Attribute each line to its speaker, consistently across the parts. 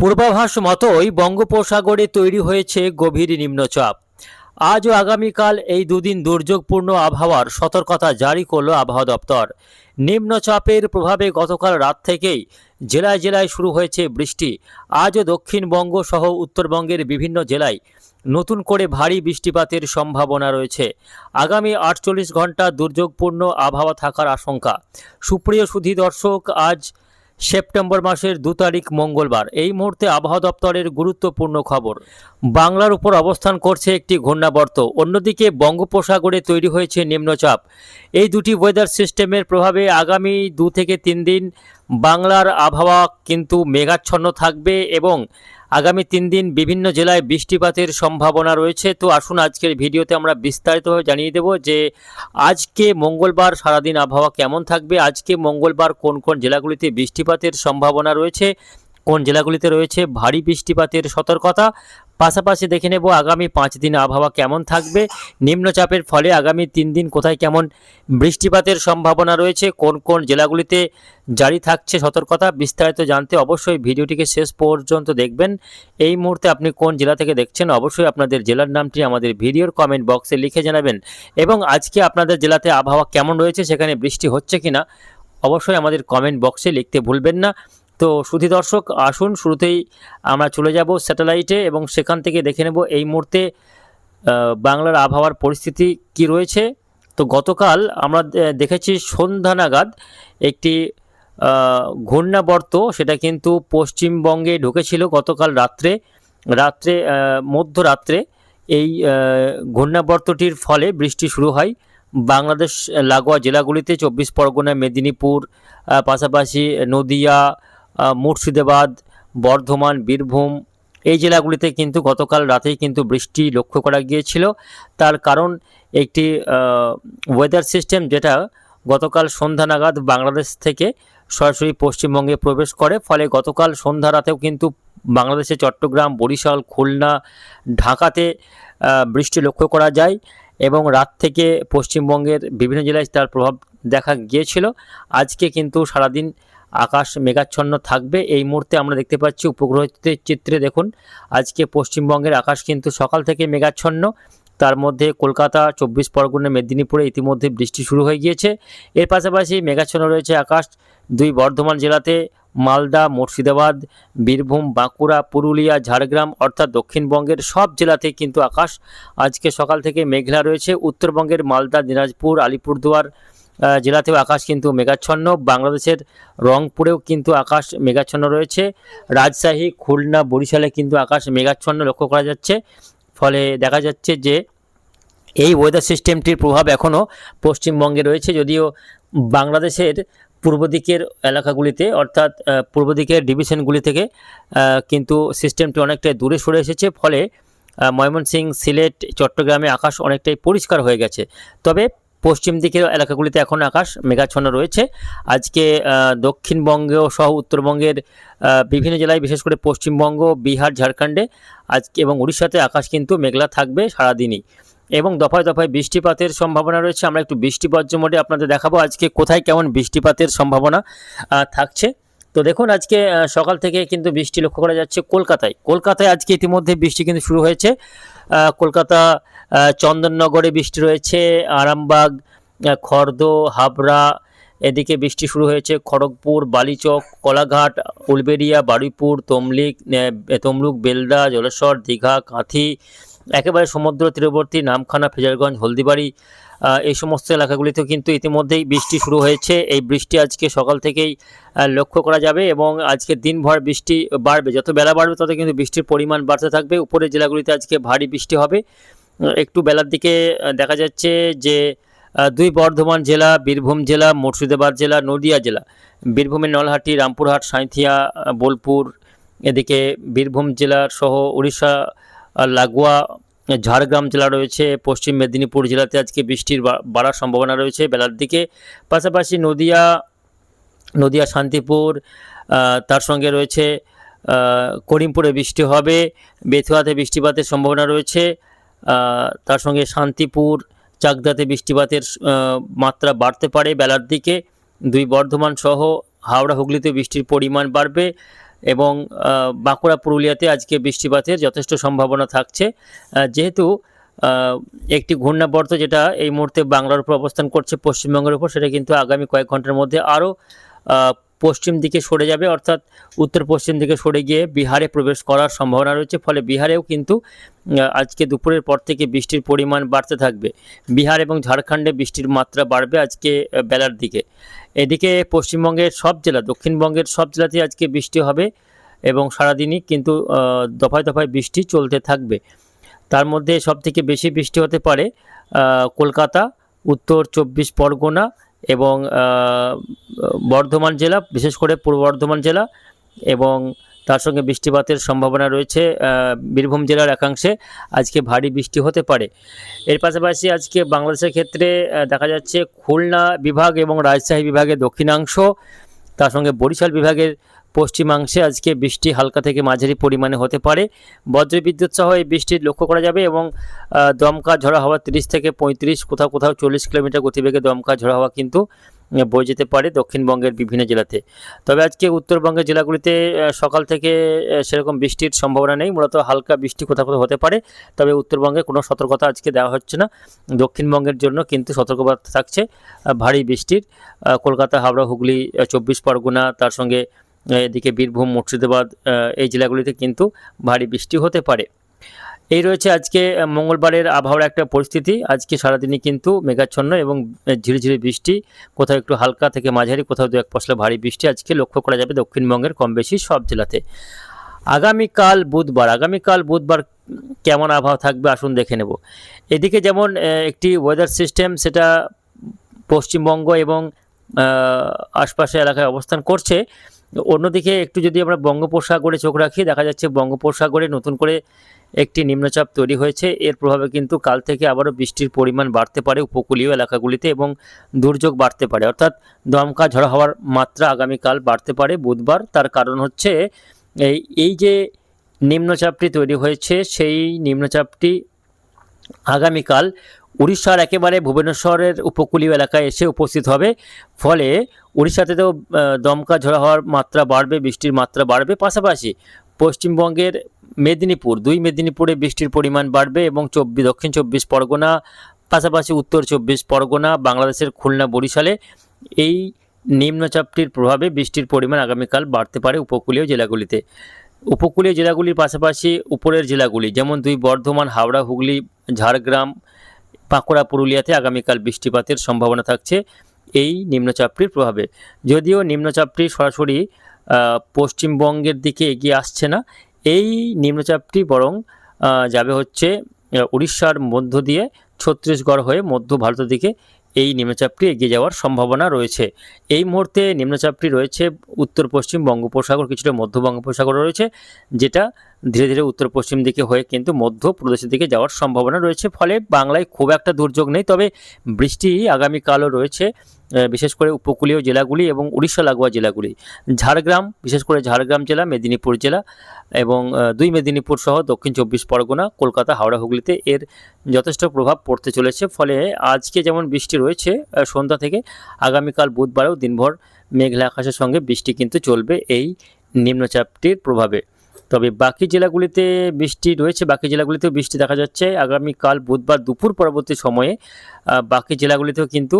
Speaker 1: পূর্বাভাস মতোই বঙ্গোপসাগরে তৈরি হয়েছে গভীর নিম্নচাপ। আজ ও আগামীকাল এই দুদিন দুর্যোগপূর্ণ আবহাওয়ার সতর্কতা জারি করল আবহাওয়া দপ্তর। নিম্নচাপের প্রভাবে গতকাল রাত থেকেই জেলায় জেলায় শুরু হয়েছে বৃষ্টি। আজও দক্ষিণবঙ্গ সহ উত্তরবঙ্গের বিভিন্ন জেলায় নতুন করে ভারী বৃষ্টিপাতের সম্ভাবনা রয়েছে। আগামী আটচল্লিশ ঘণ্টা দুর্যোগপূর্ণ আবহাওয়া থাকার আশঙ্কা। সুপ্রিয় সুধী দর্শক, আজ সেপ্টেম্বর মাসের দু তারিখ মঙ্গলবার। এই মুহূর্তে আবহাওয়া দপ্তরের গুরুত্বপূর্ণ খবর। বাংলার উপর অবস্থান করছে একটি ঘূর্ণাবর্ত। অন্যদিকে বঙ্গোপসাগরে তৈরি হয়েছে নিম্নচাপ। এই দুটি ওয়েদার সিস্টেমের প্রভাবে আগামী দু থেকে তিন দিন বাংলার আবহাওয়া কিন্তু মেঘাচ্ছন্ন থাকবে এবং আগামী তিন দিন বিভিন্ন জেলায় বৃষ্টিপাতের সম্ভাবনা রয়েছে। তো আসুন আজকের ভিডিওতে আমরা বিস্তারিতভাবে জানিয়ে দেব যে আজকে মঙ্গলবার সারাদিন আবহাওয়া কেমন থাকবে, আজকে মঙ্গলবার কোন কোন জেলাগুলিতে বৃষ্টিপাতের সম্ভাবনা রয়েছে কোন জেলাগুলিতে রয়েছে ভারী বৃষ্টিপাতের সতর্কতা? পাশাপাশি দেখে নেব আগামী পাঁচ দিন আবহাওয়া কেমন থাকবে, নিম্নচাপের ফলে আগামী তিন দিন কোথায় কেমন বৃষ্টিপাতের সম্ভাবনা রয়েছে, কোন কোন জেলাগুলিতে জারি থাকছে সতর্কতা বিস্তারিত জানতে অবশ্যই ভিডিওটিকে শেষ পর্যন্ত দেখবেন। এই মুহূর্তে আপনি কোন জেলা থেকে দেখছেন অবশ্যই আপনাদের জেলার নামটি আমাদের ভিডিওর কমেন্ট বক্সে লিখে জানাবেন। এবং আজকে আপনাদের জেলাতে আবহাওয়া কেমন রয়েছে, সেখানে বৃষ্টি হচ্ছে কিনা, অবশ্যই আমাদের কমেন্ট বক্সে লিখতে ভুলবেন না। তো সুধী দর্শক, আসুন শুরুতেই আমরা চলে যাব স্যাটেলাইটে এবং সেখান থেকে দেখে নেব এই মুহূর্তে বাংলার আবহাওয়ার পরিস্থিতি কি রয়েছে। তো গতকাল আমরা দেখেছি সন্ধ্যা নাগাদ একটি ঘূর্ণাবর্ত, সেটা কিন্তু পশ্চিমবঙ্গে ঢুকেছিল গতকাল রাত্রে রাত্রে মধ্যরাত্রে। এই ঘূর্ণাবর্তটির ফলে বৃষ্টি শুরু হয় বাংলাদেশ, লাগোয়া জেলাগুলিতে, চব্বিশ পরগনা, মেদিনীপুর পাশাপাশি নদিয়া মুর্শিদাবাদ, বর্ধমান, বীরভূম এই জেলাগুলিতে কিন্তু গতকাল রাতেই কিন্তু বৃষ্টি লক্ষ্য করা গিয়েছিল। তার কারণ একটি ওয়েদার সিস্টেম যেটা গতকাল সন্ধ্যা নাগাদ বাংলাদেশ থেকে সরাসরি পশ্চিমবঙ্গে প্রবেশ করে। ফলে গতকাল সন্ধ্যা রাতেও কিন্তু বাংলাদেশে চট্টগ্রাম, বরিশাল, খুলনা, ঢাকাতে বৃষ্টি লক্ষ্য করা যায় এবং রাত থেকে পশ্চিমবঙ্গের বিভিন্ন জেলায় তার প্রভাব দেখা গিয়েছিল। আজকে কিন্তু সারাদিন আকাশ মেঘাচ্ছন্ন থাকবে। এই মুহূর্তে আমরা দেখতে পাচ্ছি উপগ্রহের চিত্রে দেখুন, আজকে পশ্চিমবঙ্গের আকাশ কিন্তু সকাল থেকে মেঘাচ্ছন্ন। তার মধ্যে কলকাতা, চব্বিশ পরগনা, মেদিনীপুরে ইতিমধ্যে বৃষ্টি শুরু হয়ে গিয়েছে। এর পাশাপাশি মেঘাচ্ছন্ন রয়েছে আকাশ। দুই বর্ধমান জেলাতে মালদা, মুর্শিদাবাদ, বীরভূম, বাঁকুড়া, পুরুলিয়া, ঝাড়গ্রাম অর্থাৎ দক্ষিণবঙ্গের সব জেলাতে কিন্তু আকাশ আজকে সকাল থেকে মেঘলা রয়েছে। উত্তরবঙ্গের মালদা, দিনাজপুর, আলিপুরদুয়ার জেলাতেও আকাশ কিন্তু মেঘাচ্ছন্ন। বাংলাদেশের রংপুরেও কিন্তু আকাশ মেঘাচ্ছন্ন রয়েছে। রাজশাহী খুলনা বরিশালে কিন্তু আকাশ মেঘাচ্ছন্ন লক্ষ্য করা যাচ্ছে। ফলে দেখা যাচ্ছে যে এই ওয়েদার সিস্টেমটির প্রভাব এখনও পশ্চিমবঙ্গে রয়েছে। যদিও বাংলাদেশের পূর্ব দিকের এলাকাগুলিতে অর্থাৎ পূর্ব দিকের ডিভিশনগুলি থেকে কিন্তু সিস্টেমটি অনেকটাই দূরে সরে এসেছে। ফলে আহ, ময়মনসিংহ সিলেট চট্টগ্রামে আকাশ অনেকটাই পরিষ্কার হয়ে গেছে। তবে পশ্চিম দিকের এলাকাগুলিতে এখন আকাশ মেঘাচ্ছন্ন রয়েছে। আজকে দক্ষিণবঙ্গ সহ উত্তরবঙ্গের বিভিন্ন জেলায় বিশেষ করে পশ্চিমবঙ্গ, বিহার, ঝাড়খণ্ডে আজকে এবং উড়িষ্যাতে আকাশ কিন্তু মেঘলা থাকবে সারাদিনই। এবং দফায় দফায় বৃষ্টিপাতের সম্ভাবনা রয়েছে। আমরা একটু বৃষ্টি বজ্র মোডে আপনাদের দেখাবো আজকে কোথায় কেমন বৃষ্টিপাতের সম্ভাবনা থাকছে। তো দেখুন, আজকে সকাল থেকে কিন্তু বৃষ্টি লক্ষ্য করা যাচ্ছে কলকাতায়। কলকাতায় আজকে ইতিমধ্যে বৃষ্টি কিন্তু শুরু হয়েছে। কলকাতা চন্দননগরে বৃষ্টি রয়েছে, আরামবাগ খর্দ, হাবড়া, এদিকে বৃষ্টি শুরু হয়েছে, খড়গপুর, বালিচক, কলাঘাট, উলবেড়িয়া, বারুইপুর, তমলিক তমলুক, বেলদা, জলেশ্বর, দীঘা, কাঁথি, একেবারে সমুদ্র তীরবর্তী নামখানা, ফেজারগঞ্জ, হলদিবাড়ি এই সমস্ত এলাকাগুলিতেও কিন্তু ইতিমধ্যেই বৃষ্টি শুরু হয়েছে। এই বৃষ্টি আজকে সকাল থেকেই লক্ষ্য করা যাবে এবং আজকে দিনভর বৃষ্টি বাড়বে। যত বেলা বাড়বে তত কিন্তু বৃষ্টির পরিমাণ বাড়তে থাকবে। উপরের জেলাগুলিতে আজকে ভারী বৃষ্টি হবে। একটু বেলার দিকে দেখা যাচ্ছে যে দুই বর্ধমান জেলা বীরভূম জেলা মুর্শিদাবাদ জেলা নদিয়া জেলা বীরভূমের নলহাটি রামপুরহাট সাঁইথিয়া আহ, বোলপুর এদিকে বীরভূম জেলার সহ উড়িষ্যা লাগোয়া ঝাড়গ্রাম জেলা রয়েছে, পশ্চিম মেদিনীপুর জেলাতে আজকে বৃষ্টির বাড়ার সম্ভাবনা রয়েছে, বেলার দিকে। পাশাপাশি নদিয়া নদিয়া, শান্তিপুর তার সঙ্গে রয়েছে করিমপুরে বৃষ্টি হবে, বেথুয়াতে বৃষ্টিপাতের সম্ভাবনা রয়েছে তার সঙ্গে শান্তিপুর, চাকদাতে বৃষ্টিপাতের মাত্রা বাড়তে পারে বেলার দিকে। দুই বর্ধমান সহ হাওড়া হুগলিতে বৃষ্টির পরিমাণ বাড়বে। এবং বাঁকুড়া, পুরুলিয়াতে আজকে বৃষ্টিপাতের যথেষ্ট সম্ভাবনা থাকছে। যেহেতু একটি ঘূর্ণাবর্ত যেটা এই মুহূর্তে বাংলার উপর অবস্থান করছে, পশ্চিমবঙ্গের উপর, সেটা কিন্তু আগামী কয়েক ঘণ্টার মধ্যে আরও পশ্চিম দিকে সরে যাবে, অর্থাৎ উত্তর পশ্চিম দিকে সরে গিয়ে বিহারে প্রবেশ করার সম্ভাবনা রয়েছে। ফলে বিহারেও কিন্তু আজকে দুপুরের পর থেকে বৃষ্টির পরিমাণ বাড়তে থাকবে। বিহার এবং ঝাড়খণ্ডে বৃষ্টির মাত্রা বাড়বে আজকে বেলার দিকে। এদিকে পশ্চিমবঙ্গের সব জেলা, দক্ষিণবঙ্গের সব জেলাতে আজকে বৃষ্টি হবে এবং সারাদিনই কিন্তু দফায় দফায় বৃষ্টি চলতে থাকবে। তার মধ্যে সবথেকে বেশি বৃষ্টি হতে পারে কলকাতা, উত্তর চব্বিশ পরগনা এবং বর্ধমান জেলা, বিশেষ করে পূর্ব বর্ধমান জেলা এবং তার সঙ্গে বৃষ্টিপাতের সম্ভাবনা রয়েছে বীরভূম জেলার একাংশে। আজকে ভারী বৃষ্টি হতে পারে। এর পাশাপাশি আজকে বাংলাদেশের ক্ষেত্রে দেখা যাচ্ছে খুলনা বিভাগ এবং রাজশাহী বিভাগের দক্ষিণাংশ, তার সঙ্গে বরিশাল বিভাগের পশ্চিমাংশে আজকে বৃষ্টি হালকা থেকে মাঝারি পরিমাণে হতে পারে। বজ্রবিদ্যুৎ সহ এই বৃষ্টির লক্ষ্য করা যাবে এবং দমকা ঝড়ো হওয়া তিরিশ থেকে পঁয়ত্রিশ, কোথাও কোথাও চল্লিশ কিলোমিটার গতিবেগে দমকা ঝড়ো হওয়া কিন্তু বয়ে যেতে পারে দক্ষিণবঙ্গের বিভিন্ন জেলাতে। তবে আজকে উত্তরবঙ্গের জেলাগুলিতে সকাল থেকে সেরকম বৃষ্টির সম্ভাবনা নেই, মূলত হালকা বৃষ্টি কোথাও কোথাও হতে পারে, তবে উত্তরবঙ্গে কোনো সতর্কতা আজকে দেওয়া হচ্ছে না। দক্ষিণবঙ্গের জন্য কিন্তু সতর্কবার্তা থাকছে ভারী বৃষ্টির কলকাতা, হাওড়া, হুগলি চব্বিশ পরগনা, তার সঙ্গে এদিকে বীরভূম, মুর্শিদাবাদ এই জেলাগুলিতে কিন্তু ভারী বৃষ্টি হতে পারে। এই রয়েছে আজকে মঙ্গলবারের আবহাওয়ার একটা পরিস্থিতি। আজকে সারাদিনই কিন্তু মেঘাচ্ছন্ন এবং ঝিরিঝিরি বৃষ্টি, কোথাও একটু হালকা থেকে মাঝারি, কোথাও দু এক পশলা ভারী বৃষ্টি আজকে লক্ষ্য করা যাবে দক্ষিণবঙ্গের কম বেশি সব জেলাতে। আগামীকাল বুধবার আগামীকাল বুধবার কেমন আবহাওয়া থাকবে আসুন দেখে নেব। এদিকে যেমন একটি ওয়েদার সিস্টেম সেটা পশ্চিমবঙ্গ এবং আশপাশের এলাকায় অবস্থান করছে অন্যদিকে একটু যদি আমরা বঙ্গোপসাগরে চোখ রাখি, দেখা যাচ্ছে বঙ্গোপসাগরে নতুন করে একটি নিম্নচাপ তৈরি হয়েছে। এর প্রভাবে কিন্তু কাল থেকে আবারও বৃষ্টির পরিমাণ বাড়তে পারে উপকূলীয় এলাকাগুলিতে এবং দুর্যোগ বাড়তে পারে। অর্থাৎ দমকা ঝড় হওয়ার মাত্রা আগামীকাল বাড়তে পারে বুধবার। তার কারণ হচ্ছে এই এই যে নিম্নচাপটি তৈরি হয়েছে, সেই নিম্নচাপটি আগামীকাল উড়িষ্যার একেবারে ভুবনেশ্বরের উপকূলীয় এলাকায় এসে উপস্থিত হবে। ফলে উড়িষ্যাতেও দমকা ঝড় হওয়ার মাত্রা বাড়বে, বৃষ্টির মাত্রা বাড়বে। পাশাপাশি পশ্চিমবঙ্গের মেদিনীপুর, দুই মেদিনীপুরে বৃষ্টির পরিমাণ বাড়বে এবং চব্বিশ দক্ষিণ চব্বিশ পরগনা, পাশাপাশি উত্তর চব্বিশ পরগনা, বাংলাদেশের খুলনা, বরিশালে এই নিম্নচাপটির প্রভাবে বৃষ্টির পরিমাণ আগামীকাল বাড়তে পারে উপকূলীয় জেলাগুলিতে। উপকূলীয় জেলাগুলির পাশাপাশি উপরের জেলাগুলি, যেমন দুই বর্ধমান, হাওড়া, হুগলি, ঝাড়গ্রাম বাঁকুড়া পুরুলিয়াতে আগামীকাল বৃষ্টিপাতের সম্ভাবনা থাকছে। এই নিম্নচাপটির প্রভাবে। যদিও নিম্নচাপটি সরাসরি পশ্চিমবঙ্গের দিকে এগিয়ে আসছে না, এই নিম্নচাপটি বরং যাবে হচ্ছে উড়িষ্যার মধ্য দিয়ে ছত্তিশগড় হয়ে মধ্য ভারতের দিকে এই নিম্নচাপটি এগিয়ে যাওয়ার সম্ভাবনা রয়েছে। এই মুহূর্তে নিম্নচাপটি রয়েছে উত্তর পশ্চিম বঙ্গোপসাগর, কিছুটা মধ্য বঙ্গোপসাগর রয়েছে, যেটা ধীরে ধীরে উত্তর পশ্চিম দিকে হয়ে কিন্তু মধ্যপ্রদেশের দিকে যাওয়ার সম্ভাবনা রয়েছে। ফলে বাংলায় খুব একটা দুর্যোগ নেই, তবে বৃষ্টি আগামীকালও রয়েছে বিশেষ করে উপকূলীয় জেলাগুলি এবং উড়িষ্যা লাগোয়া জেলাগুলি। ঝাড়গ্রাম, বিশেষ করে ঝাড়গ্রাম জেলা, মেদিনীপুর জেলা এবং দুই মেদিনীপুর সহ দক্ষিণ চব্বিশ পরগনা, কলকাতা, হাওড়া, হুগলিতে এর যথেষ্ট প্রভাব পড়তে চলেছে। ফলে আজকে যেমন বৃষ্টি রয়েছে সন্ধ্যা থেকে আগামীকাল বুধবারেও দিনভর মেঘলা আকাশের সঙ্গে বৃষ্টি কিন্তু চলবে এই নিম্নচাপটির প্রভাবে। তবে বাকি জেলাগুলিতে বৃষ্টি রয়েছে, বাকি জেলাগুলিতেও বৃষ্টি দেখা যাচ্ছে। আগামীকাল বুধবার দুপুর পরবর্তী সময়ে বাকি জেলাগুলিতেও কিন্তু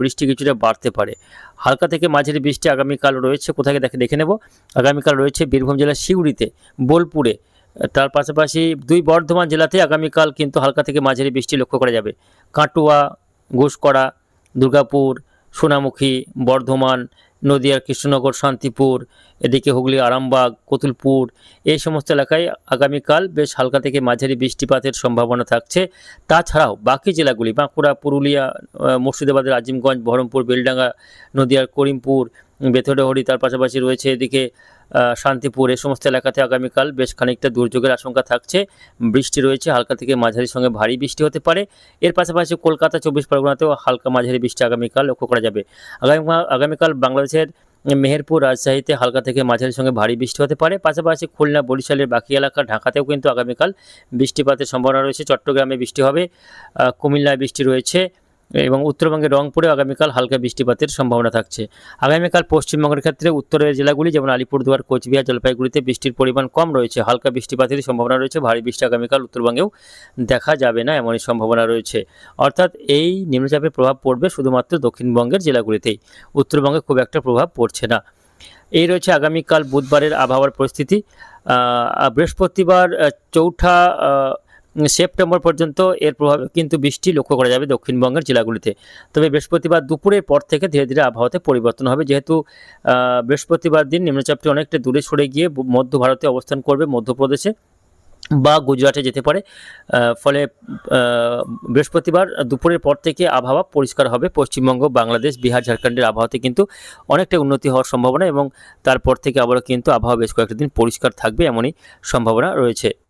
Speaker 1: বৃষ্টি কিছুটা বাড়তে পারে। হালকা থেকে মাঝারি বৃষ্টি আগামীকাল রয়েছে, কোথায় দেখে দেখে নেব। আগামীকাল রয়েছে বীরভূম জেলার সিউড়িতে বোলপুরে। তার পাশাপাশি দুই বর্ধমান জেলাতে আগামীকাল কিন্তু হালকা থেকে মাঝারি বৃষ্টি লক্ষ্য করা যাবে। কাটুয়া ঘোষকরা দুর্গাপুর সোনামুখী, বর্ধমান, নদিয়ার কৃষ্ণনগর, শান্তিপুর, এদিকে হুগলি, আরামবাগ, কতুলপুর, এই সমস্ত এলাকায় আগামীকাল বেশ হালকা থেকে মাঝারি বৃষ্টিপাতের সম্ভাবনা থাকছে। তাছাড়াও বাকি জেলাগুলি, বাঁকুড়া, পুরুলিয়া মুর্শিদাবাদের আজিমগঞ্জ, বহরমপুর, বেলডাঙ্গা, নদিয়ার করিমপুর বেথরডহরি তার পাশাপাশি রয়েছে এদিকে শান্তিপুর। এ সমস্ত এলাকাতে আগামীকাল বেশ খানিকটা দুর্যোগের আশঙ্কা থাকছে। বৃষ্টি রয়েছে, হালকা থেকে মাঝারির সঙ্গে ভারী বৃষ্টি হতে পারে। এর পাশাপাশি কলকাতা, চব্বিশ পরগনাতেও হালকা মাঝারি বৃষ্টি আগামীকাল লক্ষ্য করা যাবে। আগামী, আগামীকাল বাংলাদেশের মেহেরপুর রাজশাহীতে হালকা থেকে মাঝারির সঙ্গে ভারী বৃষ্টি হতে পারে। পাশাপাশি খুলনা, বরিশালের বাকি এলাকা ঢাকাতেও কিন্তু আগামীকাল বৃষ্টিপাতের সম্ভাবনা রয়েছে। চট্টগ্রামে বৃষ্টি হবে কুমিল্লায় বৃষ্টি রয়েছে। এবং উত্তরবঙ্গের রংপুরে আগামীকাল হালকা বৃষ্টিপাতের সম্ভাবনা থাকছে। আগামীকাল পশ্চিমবঙ্গের ক্ষেত্রে উত্তরের জেলাগুলি যেমন আলিপুরদুয়ার, কোচবিহার, জলপাইগুড়িতে বৃষ্টির পরিমাণ কম রয়েছে। হালকা বৃষ্টিপাতেরই সম্ভাবনা রয়েছে। ভারী বৃষ্টি আগামীকাল উত্তরবঙ্গেও দেখা যাবে না, এমনই সম্ভাবনা রয়েছে। অর্থাৎ এই নিম্নচাপের প্রভাব পড়বে শুধুমাত্র দক্ষিণবঙ্গের জেলাগুলিতেই। উত্তরবঙ্গে খুব একটা প্রভাব পড়ছে না। এই রয়েছে আগামীকাল বুধবারের আবহাওয়ার পরিস্থিতি। বৃহস্পতিবার চৌঠা সেপ্টেম্বর পর্যন্ত এর প্রভাবে কিন্তু বৃষ্টি লক্ষ্য করা যাবে দক্ষিণবঙ্গের জেলাগুলিতে। তবে বৃহস্পতিবার দুপুরের পর থেকে ধীরে ধীরে আবহাওয়াতে পরিবর্তন হবে। যেহেতু বৃহস্পতিবার দিন নিম্নচাপটি অনেকটা দূরে সরে গিয়ে মধ্য ভারতে অবস্থান করবে মধ্যপ্রদেশে বা গুজরাটে যেতে পারে। ফলে বৃহস্পতিবার দুপুরের পর থেকে আবহাওয়া পরিষ্কার হবে। পশ্চিমবঙ্গ, বাংলাদেশ, বিহার, ঝাড়খণ্ডের আবহাওয়াতে কিন্তু অনেকটা উন্নতি হওয়ার সম্ভাবনা এবং তারপর থেকে আবারও কিন্তু আবহাওয়া বেশ কয়েকটা দিন পরিষ্কার থাকবে এমনই সম্ভাবনা রয়েছে।